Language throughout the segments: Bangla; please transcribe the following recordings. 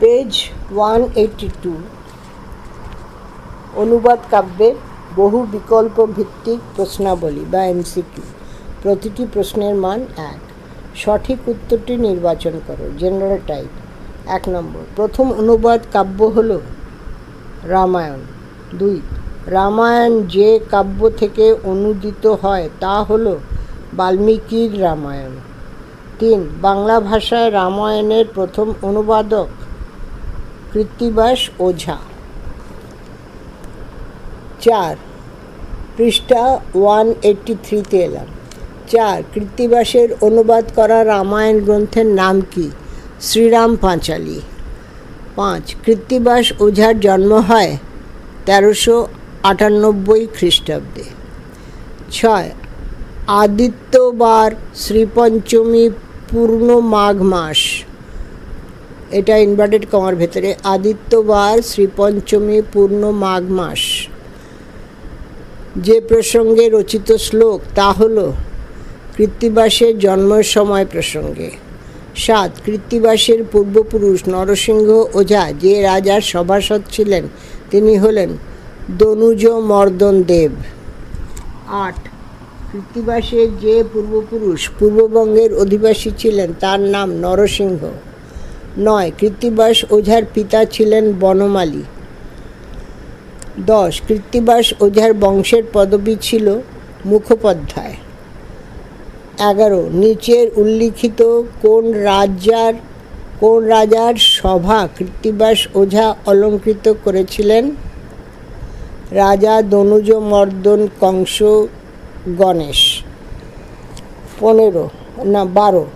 Page one eighty two. অনুবাদ কাব্যের বহু বিকল্প ভিত্তিক প্রশ্নাবলী বা এমসিকিউ। প্রতিটি প্রশ্নের মান এক। সঠিক উত্তরটি নির্বাচন করো জেনারেল টাইপ এক নম্বর, প্রথম অনুবাদ কাব্য হল রামায়ণ। দুই, রামায়ণ যে কাব্য থেকে অনুদিত হয় তা হল বাল্মীকির রামায়ণ। তিন, বাংলা ভাষায় রামায়ণের প্রথম অনুবাদক কৃত্তিবাস ওঝা। চার, পৃষ্ঠা ওয়ান এইট্টি থ্রিতে এলাম। চার, কৃত্তিবাসের অনুবাদ করা রামায়ণ গ্রন্থের নাম কি? শ্রীরাম পাঁচালী। পাঁচ, কৃত্তিবাস ওঝার জন্ম হয় তেরোশো আটানব্বই খ্রিস্টাব্দে। ছয়, আদিত্যবার শ্রীপঞ্চমী পূর্ণ মাঘ মাস। এটা ইনভার্টেড কমার ভেতরে, আদিত্যবার শ্রীপঞ্চমী পূর্ণ মাঘ মাস। যে প্রসঙ্গে রচিত শ্লোক, তা হল, কৃত্তিবাসের জন্মের সময় প্রসঙ্গে। সাত, কৃত্তিবাসের পূর্বপুরুষ নরসিংহ ওঝা, যে রাজার সভাসদ ছিলেন, তিনি হলেন দনুজ মর্দন দেব। আট, কৃত্তিবাসের যে পূর্বপুরুষ পূর্ববঙ্গের অধিবাসী ছিলেন, তার নাম নরসিংহ। নয়, কৃত্তিবাস ওঝার পিতা ছিলেন বনমালী। দশ, কৃত্তিবাস ওঝার বংশের পদবি ছিল মুখোপাধ্যায়। এগারো, নিচের উল্লিখিত কোন রাজার কোন রাজার সভা কৃত্তিবাস ওঝা অলঙ্কৃত করেছিলেন? রাজা দনুজ মর্দন কংস গণেশ। পনেরো, না, বারো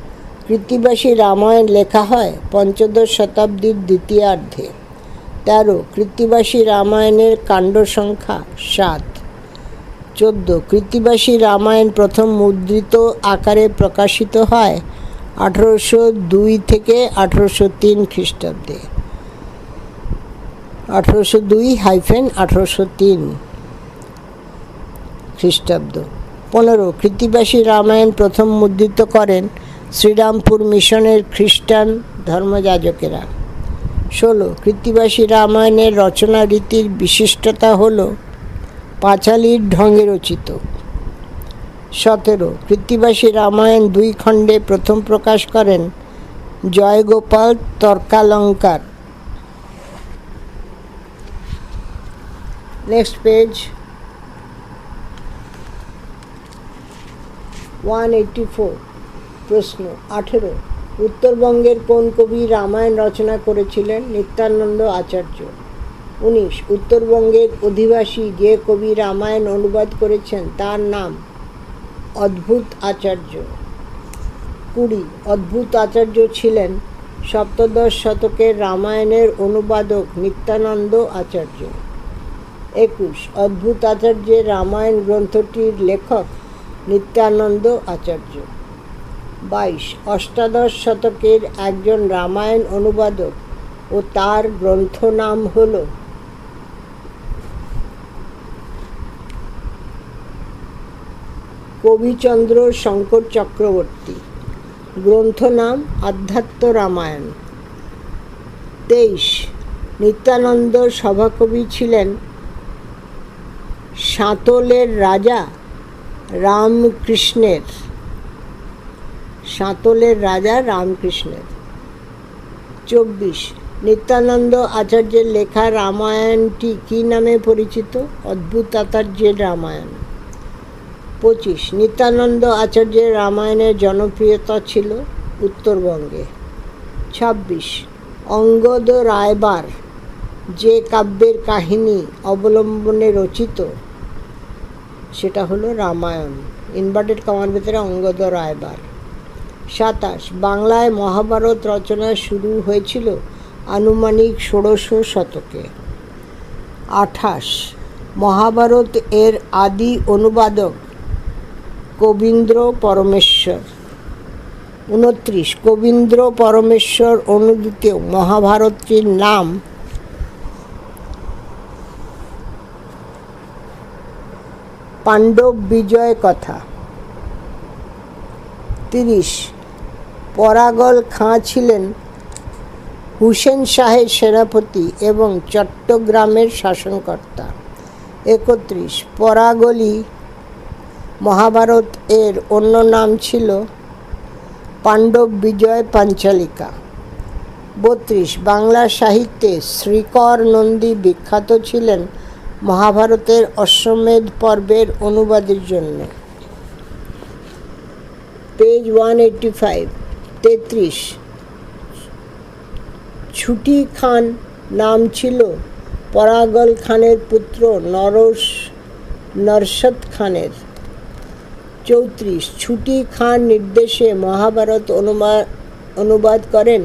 কৃত্তিবাসী রামায়ণ লেখা হয় পঞ্চদশ শতাব্দীর দ্বিতীয়ার্ধে। তেরো কৃত্তিবাসী রামায়ণের কাণ্ড সংখ্যা সাত। চোদ্দ কৃত্তিবাসী রামায়ণ প্রথম মুদ্রিত আকারে প্রকাশিত হয় আঠেরোশো দুই থেকে আঠেরোশো তিন খ্রিস্টাব্দে। আঠেরোশো দুই হাইফেন আঠেরোশো তিন খ্রিস্টাব্দ। পনেরো কৃত্তিবাসী রামায়ণ প্রথম মুদ্রিত করেন শ্রীরামপুর মিশনের খ্রিস্টান ধর্মযাজকেরা। ষোলো, কৃত্তিবাসী রামায়ণের রচনা রীতির বিশিষ্টতা হল পাঁচালির ঢঙে রচিত। সতেরো, কৃত্তিবাসী রামায়ণ দুই খণ্ডে প্রথম প্রকাশ করেন Joygopal Tarkalankar. Next page. One eighty four. প্রশ্ন। আঠেরো। উত্তরবঙ্গের কোন কবি রামায়ণ রচনা করেছিলেন নিত্যানন্দ আচার্য? উনিশ। উত্তরবঙ্গের অধিবাসী যে কবি রামায়ণ অনুবাদ করেছেন তার নাম অদ্ভুত আচার্য। কুড়ি। অদ্ভুত আচার্য ছিলেন সপ্তদশ শতকের রামায়ণের অনুবাদক নিত্যানন্দ আচার্য। একুশ। অদ্ভুত আচার্যের রামায়ণ গ্রন্থটির লেখক নিত্যানন্দ আচার্য। বাইশ, অষ্টাদশ শতকের একজন রামায়ণ অনুবাদক ও তার গ্রন্থ নাম হল কবিচন্দ্র শঙ্কর চক্রবর্তী। গ্রন্থ নাম আধ্যাত্ম রামায়ণ। তেইশ, নিত্যানন্দ সভাকবি ছিলেন সাঁতলের রাজা রামকৃষ্ণের। সাঁতলের রাজা রামকৃষ্ণের। চব্বিশ, নিত্যানন্দ আচার্যের লেখা রামায়ণটি কী নামে পরিচিত? অদ্ভুত আচার্যের রামায়ণ। পঁচিশ, নিত্যানন্দ আচার্যের রামায়ণের জনপ্রিয়তা ছিল উত্তরবঙ্গে। ছাব্বিশ, অঙ্গদ রায়বার যে কাব্যের কাহিনী অবলম্বনে রচিত, সেটা হলো রামায়ণ। ইনভার্টেড কমার ভেতরে অঙ্গদ রায়বার। সাতাশ। বাংলায় মহাভারত রচনা শুরু হয়েছিল আনুমানিক ষোড়শ শতকে। আঠাশ। মহাভারত এর আদি অনুবাদক কবীন্দ্র পরমেশ্বর। উনত্রিশ কবীন্দ্র পরমেশ্বর অনুদিত মহাভারতটির নাম পাণ্ডব বিজয় কথা। তিরিশ। পরাগল খাঁ ছিলেন হুসেন শাহের সেনাপতি এবং চট্টগ্রামের শাসনকর্তা। একত্রিশ, পরাগলি মহাভারত এর অন্য নাম ছিল পাণ্ডব বিজয় পাঞ্চালিকা। বত্রিশ, বাংলা সাহিত্যে শ্রীকর নন্দী বিখ্যাত ছিলেন মহাভারতের অশ্বমেধ পর্বের অনুবাদের জন্য। Page one eighty five. তেত্রিশ। ছুটি খান নাম ছিল পরাগল খানের পুত্র নরস নরসদ খানের। চৌত্রিশ, ছুটি খান নির্দেশে মহাভারত অনুবাদ করেন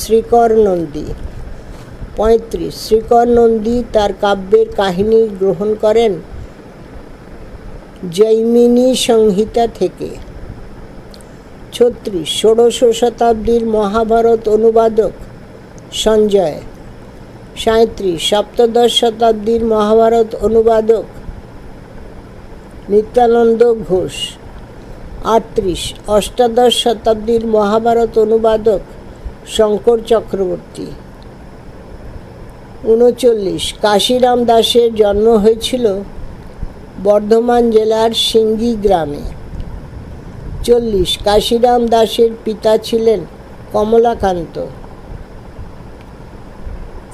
শ্রীকর নন্দী পঁয়ত্রিশ শ্রীকর নন্দী তার কাব্যের কাহিনী গ্রহণ করেন জৈমিনী সংহিতা থেকে। ছত্রিশ, ষোড়শ শতাব্দীর মহাভারত অনুবাদক সঞ্জয়। সাঁত্রিশ সপ্তদশ শতাব্দীর মহাভারত অনুবাদক নিত্যানন্দ ঘোষ। আটত্রিশ, অষ্টাদশ শতাব্দীর মহাভারত অনুবাদক শঙ্কর চক্রবর্তী। উনচল্লিশ, কাশিরাম দাসের জন্ম হয়েছিল বর্ধমান জেলার সিঙ্গি গ্রামে। চল্লিশ। কাশিরাম দাসের পিতা ছিলেন কমলাকান্ত।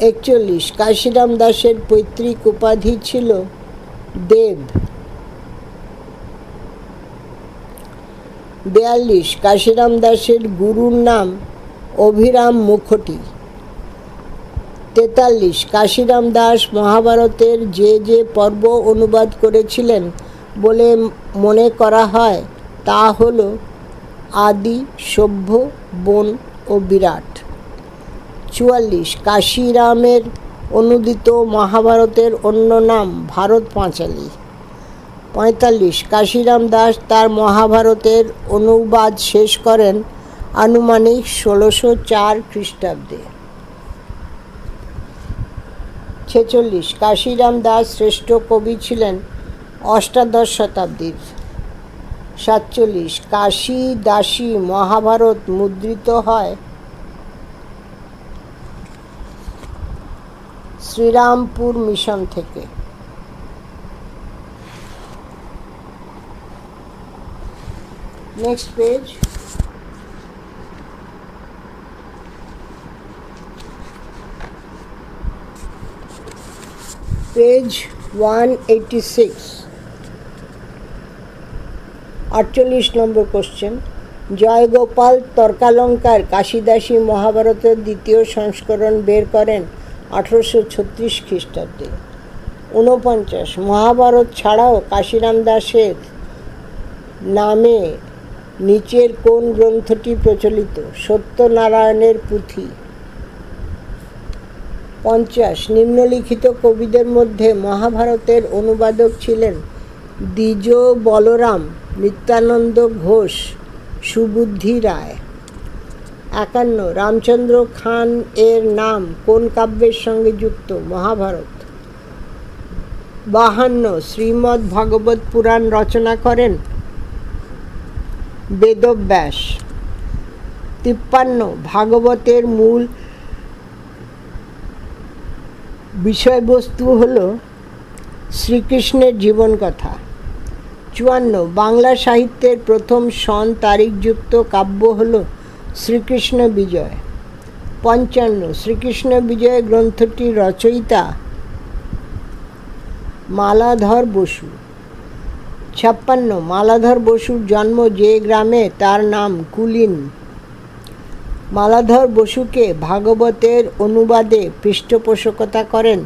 একচল্লিশ। কাশিরাম দাসের পৈতৃক উপাধি ছিল দেব। বিয়াল্লিশ। কাশিরাম দাসের গুরুর নাম অভিরাম মুখটি। তেতাল্লিশ। কাশিরাম দাস মহাভারতের যে যে পর্ব অনুবাদ করেছিলেন বলে মনে করা হয় তা হল আদি, সভ্য, বন ও বিরাট। চুয়াল্লিশ, কাশিরামের অনুদিত মহাভারতের অন্য নাম ভারত পাঁচালী। পঁয়তাল্লিশ, কাশিরাম দাস তার মহাভারতের অনুবাদ শেষ করেন আনুমানিক ষোলোশো চার খ্রিস্টাব্দে। ছেচল্লিশ, কাশিরাম দাস শ্রেষ্ঠ কবি ছিলেন অষ্টাদশ শতাব্দীর। সাতচল্লিশ, কাশী দাসী মহাভারত মুদ্রিত হয়। শ্রীরামপুর মিশন থেকে। Next page page one eighty six আটচল্লিশ নম্বর কোশ্চেন জয়গোপাল তর্কালঙ্কার, কাশিদাসী মহাভারতের দ্বিতীয় সংস্করণ বের করেন আঠেরোশো ছত্রিশ খ্রিস্টাব্দে। ঊনপঞ্চাশ, মহাভারত ছাড়াও কাশিরাম দাসের নামে নিচের কোন গ্রন্থটি প্রচলিত? সত্যনারায়ণের পুঁথি। পঞ্চাশ, নিম্নলিখিত কবিদের মধ্যে মহাভারতের অনুবাদক ছিলেন দ্বিজ বলরাম নিত্যানন্দ ঘোষ, সুবুদ্ধি রায়। একান্ন, রামচন্দ্র খান এর নাম কোন কাব্যের সঙ্গে যুক্ত? মহাভারত। বাহান্ন, শ্রীমদ্ ভগবত পুরাণ রচনা করেন বেদব্যাস। তিপ্পান্ন, ভাগবতের মূল বিষয়বস্তু হল শ্রীকৃষ্ণের জীবন কথা চুয়ান্ন, বাংলা সাহিত্যের প্রথম সন তারিখযুক্ত কাব্য হল শ্রীকৃষ্ণ বিজয়। পঞ্চান্ন, শ্রীকৃষ্ণ বিজয় গ্রন্থটির রচয়িতা মালাধর বসু। ছাপ্পান্ন, মালাধর বসুর জন্ম যে গ্রামে, তার নাম কুলিন। মালাধর বসুকে ভাগবতের অনুবাদে পৃষ্ঠপোষকতা করেন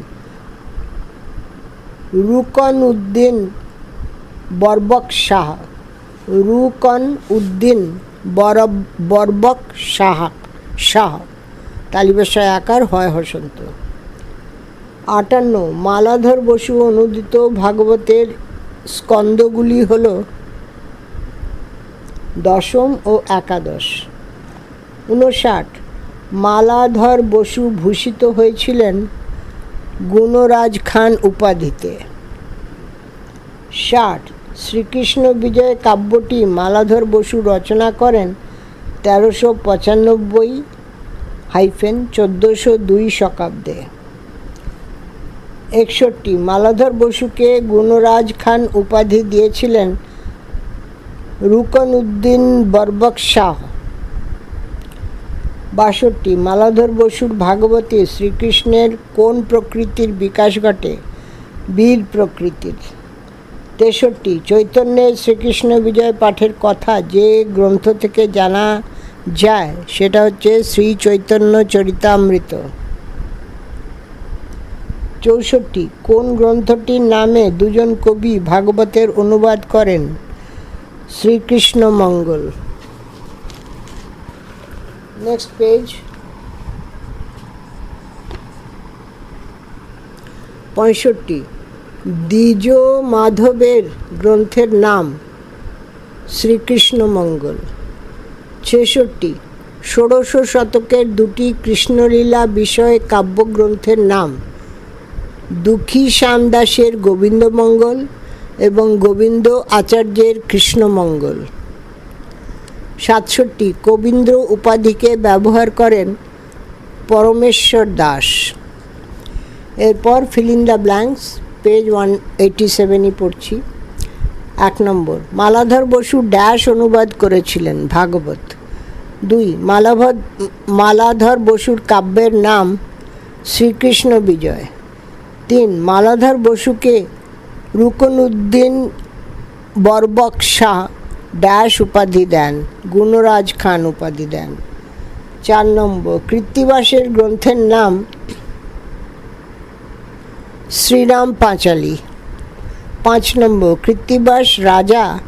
রুকন উদ্দিন বরবক শাহ। রুকন উদ্দিন বরব বরবক শাহ। শাহ। তালিবাসায় আকার হয় হসন্ত। আটান্ন, মালাধর বসু অনুদিত ভাগবতের স্কন্দগুলি হল দশম ও একাদশ। উনষাট, মালাধর বসু ভূষিত হয়েছিলেন গুণরাজ খান উপাধিতে। ষাট শ্রীকৃষ্ণ বিজয় কাব্যটি মালাধর বসু রচনা করেন তেরোশো পঁচানব্বই হাইফেন চোদ্দোশো দুই শকাব্দে। একষট্টি, মালাধর বসুকে গুণরাজ খান উপাধি দিয়েছিলেন রুকন উদ্দিন বরবক শাহ। বাষট্টি, মালাধর বসুর ভাগবতে শ্রীকৃষ্ণের কোন প্রকৃতির বিকাশ ঘটে? বীর প্রকৃতির। তেষট্টি চৈতন্যের শ্রীকৃষ্ণ বিজয় পাঠের কথা যে গ্রন্থ থেকে জানা যায়, সেটা হচ্ছে শ্রী চৈতন্য চরিতামৃত। চৌষট্টি, কোন গ্রন্থটির নামে দুজন কবি ভাগবতের অনুবাদ করেন? শ্রীকৃষ্ণ মঙ্গল। নেক্সট পেজ পঁয়ষট্টি দ্বিজ মাধবের গ্রন্থের নাম শ্রীকৃষ্ণ মঙ্গল ছেষট্টি, ষোড়শ শতকের দুটি কৃষ্ণলীলা বিষয়ে কাব্যগ্রন্থের নাম দুঃখী শ্যামদাসের গোবিন্দমঙ্গল এবং গোবিন্দ আচার্যের কৃষ্ণমঙ্গল। সাতষট্টি, কবীন্দ্র উপাধিকে ব্যবহার করেন পরমেশ্বর দাস। এরপর fill in the blanks. Page one eighty seven i পড়ছি। এক নম্বর, মালাধর বসু ড্যাশ অনুবাদ করেছিলেন ভাগবত। দুই, মালাভদ, মালাধর বসুর কাব্যের নাম শ্রীকৃষ্ণ বিজয়। তিন, মালাধর বসুকে রুকনউদ্দিন বরবক শাহ ড্যাশ উপাধি দেন, গুণরাজ খান উপাধি দেন। চার নম্বর, কৃত্তিবাসের গ্রন্থের নাম শ্রীরাম পাঁচালী। পাঁচ নম্বর, কৃত্তিবাস রাজা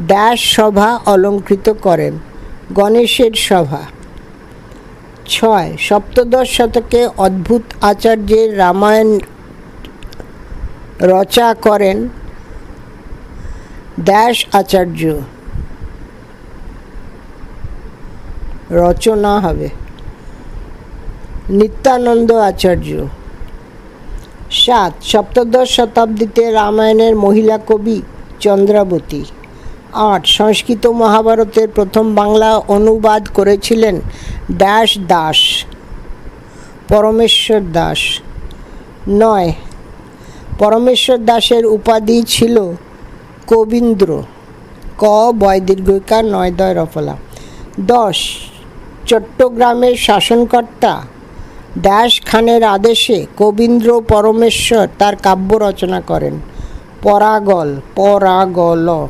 ড্যাশ সভা অলঙ্কৃত করেন, গণেশের সভা। ছয়, সপ্তদশ শতকে অদ্ভুত আচার্যের রামায়ণ রচা করেন ড্যাশ আচার্য। রচনা হবে নিত্যানন্দ আচার্য। সাত, সপ্তদশ শতাব্দীতে রামায়ণের মহিলা কবি চন্দ্রাবতী। আট, সংস্কৃত মহাভারতের প্রথম বাংলা অনুবাদ করেছিলেন ড্যাশ দাস, পরমেশ্বর দাস। নয়, পরমেশ্বর দাসের উপাধি ছিল কবীন্দ্র। ক বয় দীর্ঘিকার নয় দয় রফলা দশ, চট্টগ্রামের শাসনকর্তা ড্যাশ খানের আদেশে কবীন্দ্র পরমেশ্বর তার কাব্য রচনা করেন। পরাগল পরাগল।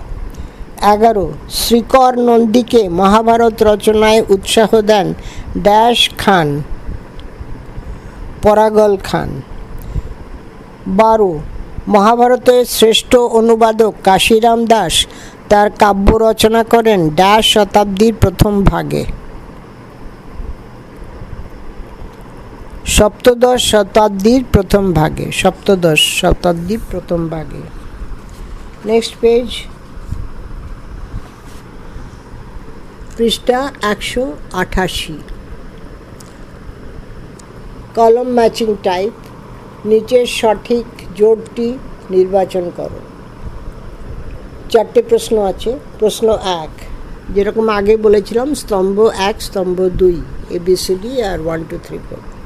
এগারো, শ্রীকর নন্দীকে মহাভারত রচনায় উৎসাহ দেন ড্যাশ খান। পরাগল খান। বারো মহাভারতের শ্রেষ্ঠ অনুবাদক কাশিরাম দাস তার কাব্য রচনা করেন ড্যাশ শতাব্দীর প্রথম ভাগে। সপ্তদশ শতাব্দীর প্রথম ভাগে, সপ্তদশ শতাব্দীর প্রথম ভাগে। নেক্সট পেজ পৃষ্ঠা একশো আঠাশি। কলম ম্যাচিং টাইপ। নিচের সঠিক জোটটি নির্বাচন করো। চারটে প্রশ্ন আছে। প্রশ্ন এক। যেরকম আগে বলেছিলাম, স্তম্ভ এক, স্তম্ভ দুই এবিসিডি আর ওয়ান টু থ্রি ফোর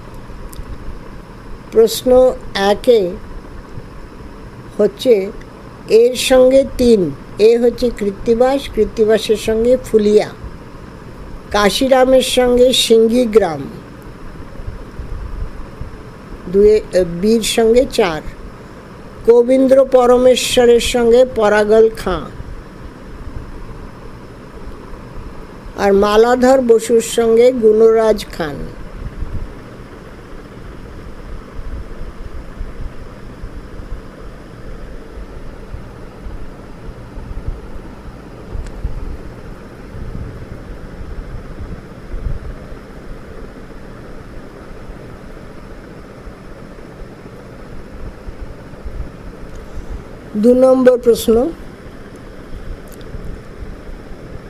প্রশ্ন একে হচ্ছে এর সঙ্গে তিন। এ হচ্ছে কৃত্তিবাস, কৃত্তিবাসের সঙ্গে ফুলিয়া। কাশিরামের সঙ্গে সিঙ্গি গ্রাম দুয়ে বীর সঙ্গে চার। কবীন্দ্র পরমেশ্বরের সঙ্গে পরাগল খাঁ। আর মালাধর বসুর সঙ্গে গুণরাজ খান। দু নম্বর প্রশ্ন।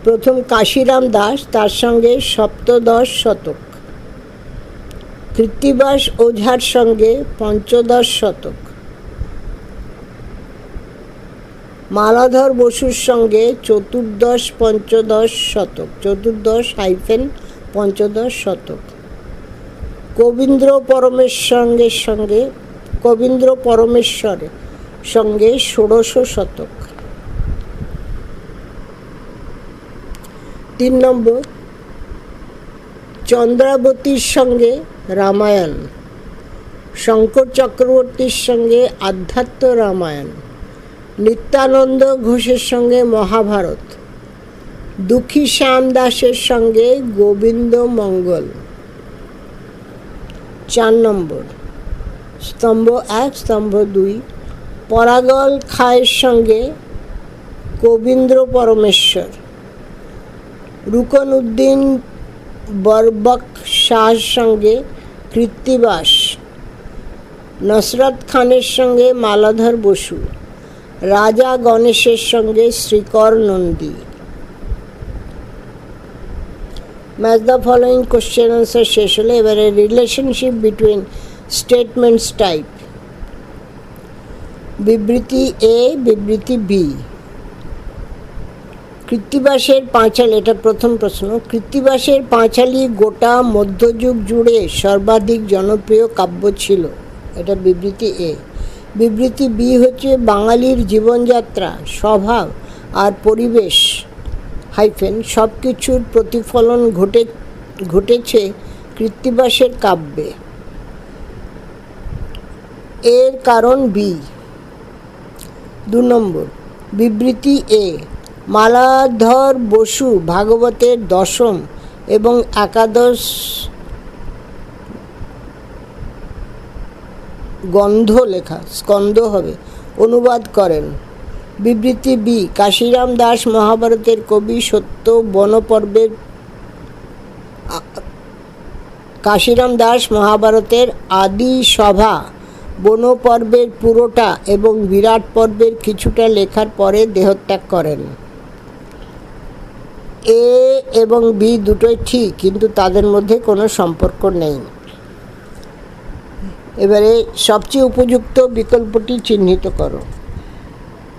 প্রথম কাশিরাম দাস তার সঙ্গে সপ্তদশ শতক। কৃত্তিবাস ওঝার সঙ্গে পঞ্চদশ শতক। মালাধর বসুর সঙ্গে চতুর্দশ পঞ্চদশ শতক। চতুর্দশ হাইফেন পঞ্চদশ শতক। কবীন্দ্র পরমেশ্বরের সঙ্গে সঙ্গে, কবীন্দ্র পরমেশ্বরের সঙ্গে ষোড়শ শতক। তিন নম্বর, চন্দ্রাবতীর সঙ্গে রামায়ণ, শঙ্কর চক্রবর্তীর সঙ্গে আধ্যাত্ম রামায়ণ, নিত্যানন্দ ঘোষের সঙ্গে মহাভারত, দুঃখী শ্যাম দাসের সঙ্গে গোবিন্দ মঙ্গল। চার নম্বর, স্তম্ভ এক, স্তম্ভ দুই পরাগল খায়ের সঙ্গে কবীন্দ্র পরমেশ্বর রুকন উদ্দিন বরবক শাহর সঙ্গে কৃত্তিবাস, নসরত খানের সঙ্গে মালাধর বসু, রাজা গণেশের সঙ্গে Shrikar Nandi. Match the following question answer শেষ হলে এবারে রিলেশনশিপ বিটুইন স্টেটমেন্টস টাইপ বিবৃতি এ বিবৃতি বি কৃত্তিবাসের পাঁচালী, এটা প্রথম প্রশ্ন। কৃত্তিবাসের পাঁচালি গোটা মধ্যযুগ জুড়ে সর্বাধিক জনপ্রিয় কাব্য ছিল। এটা বিবৃতি এ বিবৃতি বি হচ্ছে বাঙালির জীবনযাত্রা, স্বভাব আর পরিবেশ হাইফেন সব কিছুর প্রতিফলন ঘটে, ঘটেছে কৃত্তিবাসের কাব্যে। এর কারণ বি দু নম্বর, বিবৃতি এ, মালাধর বসু ভাগবতের দশম এবং একাদশ গন্ধ লেখা, স্কন্ধ হবে, অনুবাদ করেন। বিবৃতি বি, কাশিরাম দাস মহাভারতের কবি সত্য বনপর্বের কাশিরাম দাস মহাভারতের আদি সভা বনপর্বের পুরোটা এবং বিরাট পর্বের কিছুটা লেখার পরে দেহত্যাগ করেন। এ এবং বি দুটোই ঠিক, কিন্তু তাদের মধ্যে কোনো সম্পর্ক নেই। এবারে সবচেয়ে উপযুক্ত বিকল্পটি চিহ্নিত করো।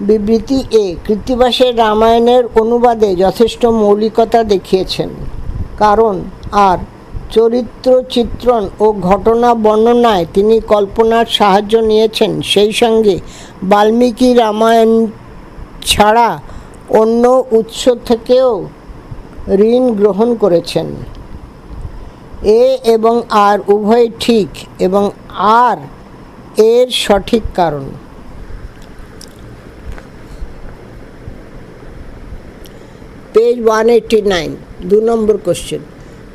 বিবৃতি এ, কৃত্তিবাসের রামায়ণের অনুবাদে যথেষ্ট মৌলিকতা দেখিয়েছেন। কারণ আর চরিত্র চিত্রণ ও ঘটনা বর্ণনায় তিনি কল্পনার সাহায্য নিয়েছেন। সেই সঙ্গে বাল্মীকি রামায়ণ ছাড়া অন্য উৎস থেকেও ঋণ গ্রহণ করেছেন। এ এবং আর উভয় ঠিক এবং আর এর সঠিক কারণ। পেজ ওয়ান এইটটি নাইন, দু নম্বর কোশ্চেন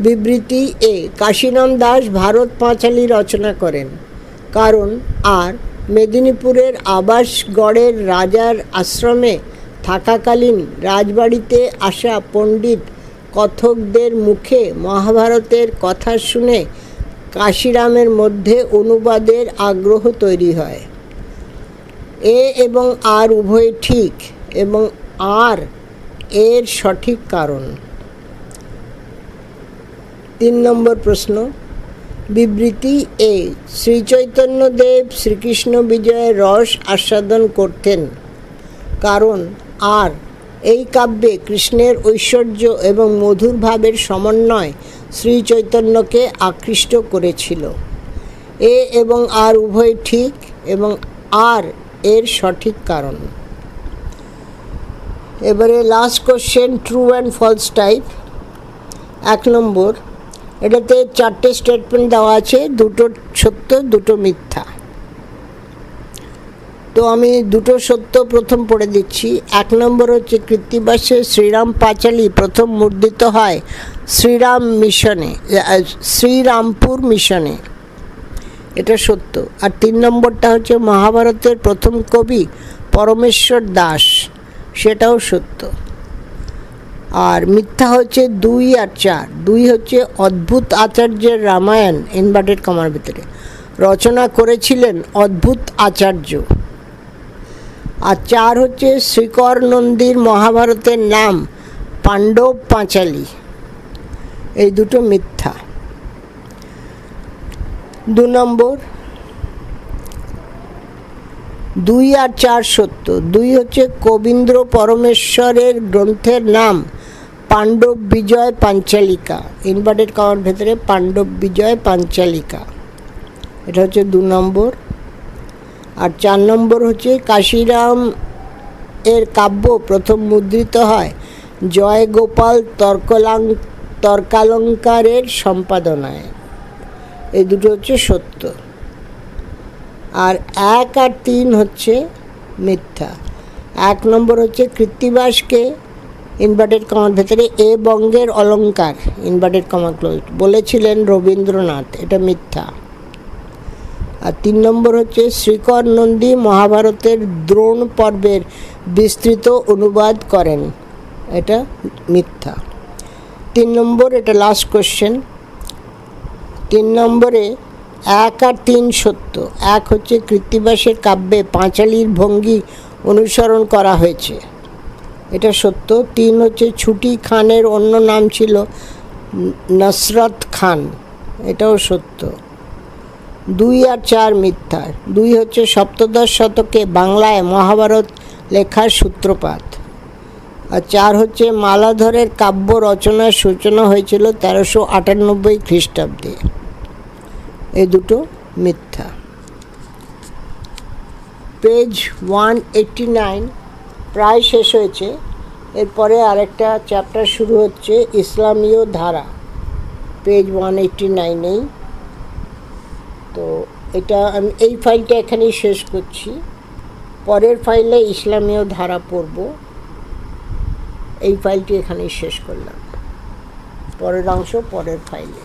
বিবৃতি এ কাশীরাম দাস ভারত পাঁচালী রচনা করেন। কারণ আর মেদিনীপুরের আবাসগড়ের রাজার আশ্রমে থাকাকালীন রাজবাড়িতে আসা পণ্ডিত কথকদের মুখে মহাভারতের কথা শুনে কাশিরামের মধ্যে অনুবাদের আগ্রহ তৈরি হয়। এ এবং আর উভয় ঠিক এবং আর এর সঠিক কারণ। তিন নম্বর প্রশ্ন। বিবৃতি এ শ্রীচৈতন্যদেব শ্রীকৃষ্ণ বিজয়ের রস আস্বাদন করতেন। কারণ আর, এই কাব্যে কৃষ্ণের ঐশ্বর্য এবং মধুর ভাবের সমন্বয় শ্রী চৈতন্যকে আকৃষ্ট করেছিল। এ এবং আর উভয় ঠিক এবং আর এর সঠিক কারণ। এবারে last question true and false type এক নম্বর এটাতে চারটে স্টেটমেন্ট দেওয়া আছে, দুটো সত্য, দুটো মিথ্যা। তো আমি দুটো সত্য প্রথম পড়ে দিচ্ছি। এক নম্বর হচ্ছে কৃত্তিবাসে শ্রীরাম পাঁচালী প্রথম মুদ্রিত হয় শ্রীরাম মিশনে শ্রীরামপুর মিশনে। এটা সত্য। আর তিন নম্বরটা হচ্ছে মহাভারতের প্রথম কবি পরমেশ্বর দাস, সেটাও সত্য। আর মিথ্যা হচ্ছে দুই আর চার। দুই হচ্ছে অদ্ভুত আচার্যের রামায়ণ ইনভার্টেড কমার ভিতরে। রচনা করেছিলেন অদ্ভুত আচার্য। আর চার হচ্ছে শ্রীকর নন্দীর মহাভারতের নাম, পাণ্ডব পাঁচালী। এই দুটো মিথ্যা। দু নম্বর। দুই আর চার সত্য। দুই হচ্ছে কবীন্দ্র পরমেশ্বরের গ্রন্থের নাম পাণ্ডব বিজয় পাঞ্চালিকা। ইনভার্টেড কমার ভেতরে পাণ্ডব বিজয় পাঞ্চালিকা। এটা হচ্ছে দু নম্বর। আর চার নম্বর হচ্ছে কাশিরাম এর কাব্য প্রথম মুদ্রিত হয় জয় গোপাল তর্কলাং তর্কালঙ্কারের সম্পাদনায়। এই দুটো হচ্ছে সত্য। আর এক আর তিন হচ্ছে মিথ্যা। এক নম্বর হচ্ছে কৃত্তিবাসকে ইনভার্টেড কমার ভেতরে এ বঙ্গের অলঙ্কার, ইনভার্টেড কমা ক্লোজ। বলেছিলেন রবীন্দ্রনাথ, এটা মিথ্যা। আর তিন নম্বর হচ্ছে, শ্রীকর নন্দী মহাভারতের দ্রোণ পর্বের বিস্তৃত অনুবাদ করেন, এটা মিথ্যা। তিন নম্বর, এটা লাস্ট কোশ্চেন তিন নম্বরে, এক আর তিন সত্য। এক হচ্ছে কৃত্তিবাসের কাব্যে পাঁচালীর ভঙ্গি অনুসরণ করা হয়েছে। এটা সত্য। তিন হচ্ছে ছুটি খানের অন্য নাম ছিল নসরত খান। এটাও সত্য। দুই আর চার মিথ্যা। দুই হচ্ছে সপ্তদশ শতকে বাংলায় মহাভারত লেখার সূত্রপাত। আর চার হচ্ছে মালাধরের কাব্য রচনার সূচনা হয়েছিল তেরোশো আটানব্বই খ্রিস্টাব্দে। এ দুটো মিথ্যা। পেজ ওয়ান এইট্টি নাইন প্রায় শেষ হয়েছে। এরপরে আরেকটা চ্যাপ্টার শুরু হচ্ছে, ইসলামীয় ধারা পেজ ওয়ান এইট্টি নাইনেই তো এটা আমি, এই ফাইলটা এখানেই শেষ করছি। পরের ফাইলে ইসলামীয় ধারা পড়ব। এই ফাইলটি এখানেই শেষ করলাম। পরের অংশ পরের ফাইলে